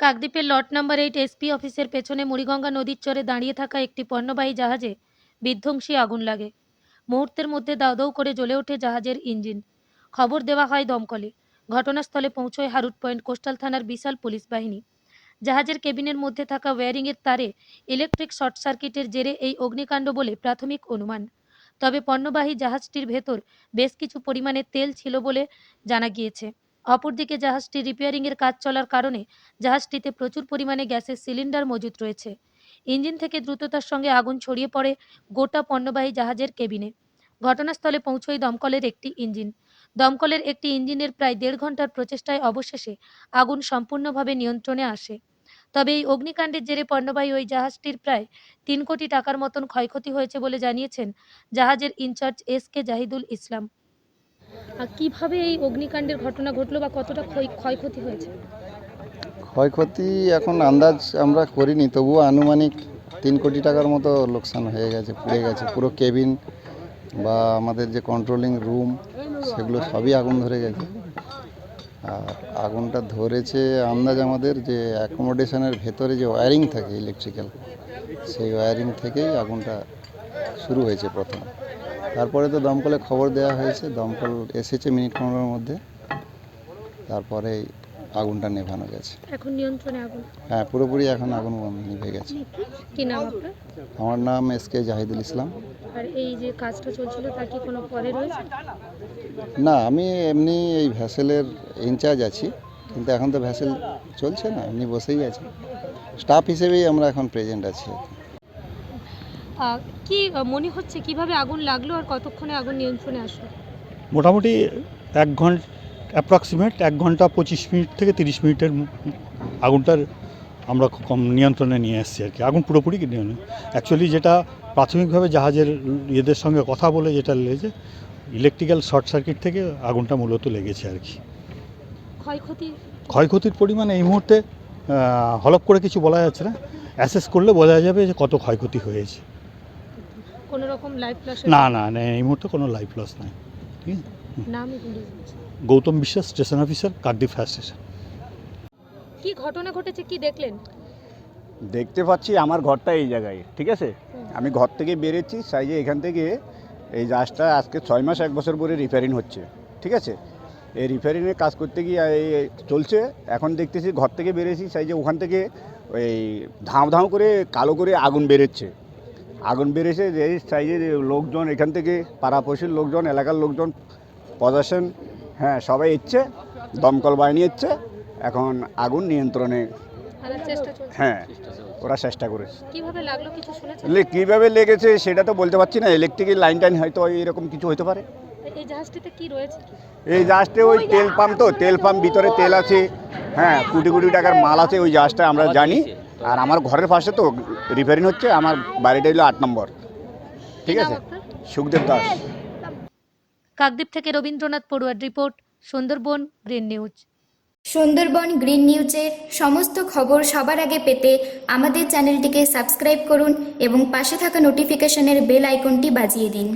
কাকদ্বীপের lot number eight SP অফিসের পেছনে মুড়িগঙ্গা নদীর চরে দাঁড়িয়ে থাকা একটি পণ্যবাহী জাহাজে বিধ্বংসী আগুন লাগে। মুহূর্তের মধ্যে দাউ দাউ করে জ্বলে ওঠে জাহাজের ইঞ্জিন। খবর দেওয়া হয় দমকলে। ঘটনাস্থলে পৌঁছয় হারুট পয়েন্ট কোস্টাল থানার বিশাল পুলিশ বাহিনী। জাহাজের কেবিনের মধ্যে থাকা ওয়্যারিংয়ের তারে ইলেকট্রিক শর্ট সার্কিটের জেরে এই অগ্নিকাণ্ড বলে প্রাথমিক অনুমান। তবে পণ্যবাহী জাহাজটির ভেতর বেশ কিছু পরিমাণে তেল ছিল বলে জানা গিয়েছে। অপরদিকে জাহাজটি রিপেয়ারিংয়ের কাজ চলার কারণে জাহাজটিতে প্রচুর পরিমাণে গ্যাসের সিলিন্ডার মজুত রয়েছে। ইঞ্জিন থেকে দ্রুততার সঙ্গে আগুন ছড়িয়ে পড়ে গোটা পণ্যবাহী জাহাজের কেবিনে। ঘটনাস্থলে পৌঁছয় দমকলের একটি ইঞ্জিন। দমকলের একটি ইঞ্জিনের প্রায় দেড় ঘণ্টার প্রচেষ্টায় অবশেষে আগুন সম্পূর্ণভাবে নিয়ন্ত্রণে আসে। তবে এই অগ্নিকাণ্ডের জেরে পণ্যবাহী ওই জাহাজটির প্রায় তিন কোটি টাকার মতন ক্ষয়ক্ষতি হয়েছে বলে জানিয়েছেন জাহাজের incharge S K Jahidul Islam. কীভাবে এই অগ্নিকাণ্ডের ঘটনা ঘটলো বা কতটা ক্ষয়- ক্ষয়ক্ষতি হয়েছে? ক্ষয়ক্ষতি এখন আন্দাজ আমরা করিনি, তবুও আনুমানিক তিন কোটি টাকার মতো লোকসান হয়ে গেছে, পুড়ে গেছে। পুরো কেবিন বা আমাদের যে কন্ট্রোলিং রুম সেগুলো সবই আগুন ধরে গেছে। আর আগুনটা ধরেছে আন্দাজ আমাদের যে অ্যাকোমোডেশনের ভেতরে যে ওয়্যারিং থাকে ইলেকট্রিক্যাল সেই ওয়্যারিং থেকেই আগুনটা শুরু হয়েছে প্রথম। তারপরে তো দমকলে খবর দেওয়া হয়েছে দমকল এসেছে মিনিট পনেরোর মধ্যে। তারপরে আগুনটা নেভানো গেছে। এখন নিয়ন্ত্রণে আগুন? হ্যাঁ পুরোপুরি এখন আগুন নিভে গেছে। কি? নাম আপনার? আমার নাম এস কে জাহিদুল ইসলাম। আর এই যে কাজটা চলছিল তার কি কোনো পরে রয়েছে? না আমি এমনি এই ভ্যাসেলের ইনচার্জ আছি কিন্তু এখন তো ভ্যাসেল চলছে না এমনি বসেই আছি। স্টাফ হিসেবেই আমরা এখন প্রেজেন্ট আছি। কি। মনে হচ্ছে কীভাবে আগুন লাগল আর কতক্ষণে আগুন নিয়ন্ত্রণে আসলো? মোটামুটি এক ঘণ্টা অ্যাপ্রক্সিমেট এক ঘণ্টা পঁচিশ মিনিট থেকে তিরিশ মিনিটের আগুনটার আমরা খুব কম নিয়ন্ত্রণে নিয়ে এসেছি আর কি। আগুন পুরোপুরি নিয়ন্ত্রণ অ্যাকচুয়ালি যেটা প্রাথমিকভাবে জাহাজের ইয়েদের সঙ্গে কথা বলে যেটা লেগেছে ইলেকট্রিক্যাল শর্ট সার্কিট থেকে আগুনটা মূলত লেগেছে আর কি। ক্ষয়ক্ষতি? ক্ষয়ক্ষতির পরিমাণ এই মুহূর্তে হলপ করে কিছু বলা যাচ্ছে না। অ্যাসেস করলে বোঝা যাবে যে কত ক্ষয়ক্ষতি হয়েছে। কোনো রকম লাইফ লস না না না, এই মুহূর্তে কোনো লাইফ লস নাই ঠিক আছে? নাম Gautam Biswas station officer Kakdwip fire station কি ঘটনা ঘটেছে কি দেখলেন? দেখতে পাচ্ছি আমার ঘরটা এই জায়গায় ঠিক আছে? আমি ঘর থেকে বেরেছি সাইজে এখান থেকে এই জাহাজটা আজকে ছয় মাস এক বছর পরে রিপেয়ারিং হচ্ছে ঠিক আছে? এই রিপেয়ারিংয়ের কাজ করতে গিয়ে এই চলছে এখন দেখতেছি ঘর থেকে বেরিয়েছি সাইজে ওখান থেকে ওই ধাম ধাম করে কালো করে আগুন বেরোচ্ছে। আগুন বেরিয়েছে যে সাইজে লোকজন এখান থেকে পাড়াপড়শির লোকজন এলাকার লোকজন প্রশাসন হ্যাঁ সবাই এসছে দমকল বাহিনী এসছে এখন আগুন নিয়ন্ত্রণে। হ্যাঁ ওরা চেষ্টা করেছে। কীভাবে লাগল কিছু শুনেছেন? লে- কীভাবে লেগেছে সেটা তো বলতে পারছি না ইলেকট্রিকের লাইন টাইন হয়তো এরকম কিছু হতে পারে। এই এই জাহাজটা ওই তেল পাম্প তো তেল পাম্প ভিতরে তেল আছে। হ্যাঁ কোটি কোটি টাকার মাল আছে ওই জাহাজটা আমরা জানি। আর আমার ঘরের পাশে তো রিপেয়ারিং হচ্ছে আমার বাড়িটা হলো আট নম্বর। ঠিক আছে? সুখদেব দাস। কাকদ্বীপ থেকে Rabindranath পড়ুয়ার report Sundarban green news. Sundarban green নিউজের সমস্ত খবর সবার আগে পেতে আমাদের চ্যানেলটিকে সাবস্ক্রাইব করুন এবং পাশে থাকা নোটিফিকেশনের বেল আইকনটি বাজিয়ে দিন।